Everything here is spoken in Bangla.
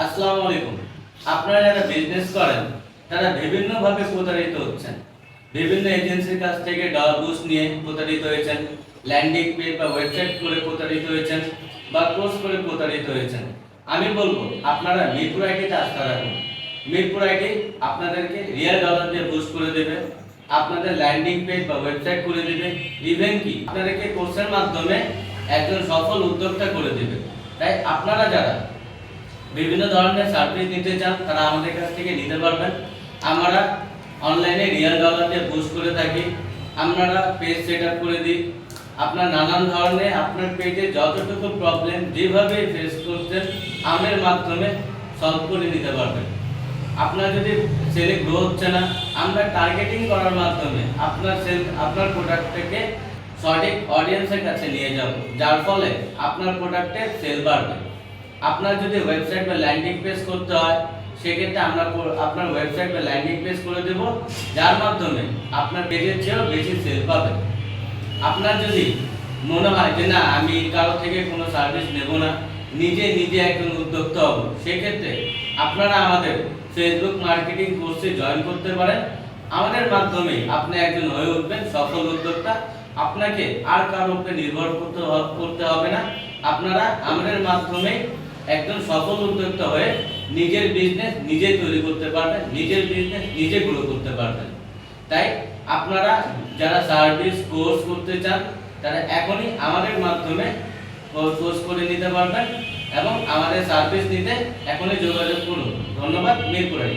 আসসালামু আলাইকুম। আপনারা যারা বিজনেস করেন, তারা বিভিন্নভাবে প্রতারিত হচ্ছেন। বিভিন্ন এজেন্সির কাছ থেকে ডলার বুস নিয়ে প্রতারিত হয়েছেন ল্যান্ডিং পে বা ওয়েবসাইট করে প্রতারিত হয়েছেন বা কোর্স করে প্রতারিত হয়েছেন। আমি বলব, আপনারা মিরপুর আইটিতে আস্থা রাখুন। মিরপুর আইটি আপনাদেরকে রিয়েল ডলার দিয়ে বুস্ট করে দেবে, আপনাদের ল্যান্ডিং পেজ বা ওয়েবসাইট করে দেবে ইভেন কি আপনাদেরকে কোর্সের মাধ্যমে একজন সফল উদ্যোক্তা করে দেবে। তাই আপনারা যারা বিভিন্ন ধরনের সার্ভিস নিতে চান, তারা আমাদের কাছ থেকে নিতে পারবেন। আমরা অনলাইনে রিয়েল ডলার দিয়ে বুস্ট করে থাকি। আপনারা পেজ সেট আপ করে দিই আপনার নানান ধরনের, আপনার পেজে যতটুকু প্রবলেম যেভাবে ফেস করছেন আমাদের মাধ্যমে সলভ করে নিতে পারবেন। আপনার যদি সেলে গ্রো হচ্ছে না, আমরা টার্গেটিং করার মাধ্যমে আপনার সেল আপনার প্রোডাক্টটাকে সঠিক অডিয়েন্সের কাছে নিয়ে যাব। যার ফলে আপনার প্রোডাক্টের সেল বাড়বে। আপনার যদি ওয়েবসাইট বা ল্যান্ডিং পেজ করতে হয়, সেক্ষেত্রে আমরা আপনার ওয়েবসাইট বা ল্যান্ডিং পেজ করে দেব, যার মাধ্যমে আপনার পেজের চেয়েও বেশি সেল পাবে। আপনার যদি মনে হয় যে না, আমি কারও থেকে কোনো সার্ভিস নেব না, নিজে নিজে একজন উদ্যোক্তা হব, সেক্ষেত্রে আপনারা আমাদের ফেসবুক মার্কেটিং কোর্সে জয়েন করতে পারেন। আমাদের মাধ্যমে আপনি একজন হয়ে উঠবেন, সফল উদ্যোক্তা। আপনাকে আর কারোর উপরে নির্ভর করতে করতে হবে না। আপনারা আমাদের মাধ্যমে একজন সফল উদ্যোক্তা হয়ে নিজের বিজনেস নিজে তৈরি করতে পারবেন, নিজের বিজনেস নিজে গ্রো করতে পারবেন। তাই আপনারা যারা সার্ভিস কোর্স করতে চান, তারা এখনই আমাদের মাধ্যমে কোর্স করে নিতে পারবেন এবং আমাদের সার্ভিস নিতে এখনই যোগাযোগ করুন। ধন্যবাদ মিরপুরাই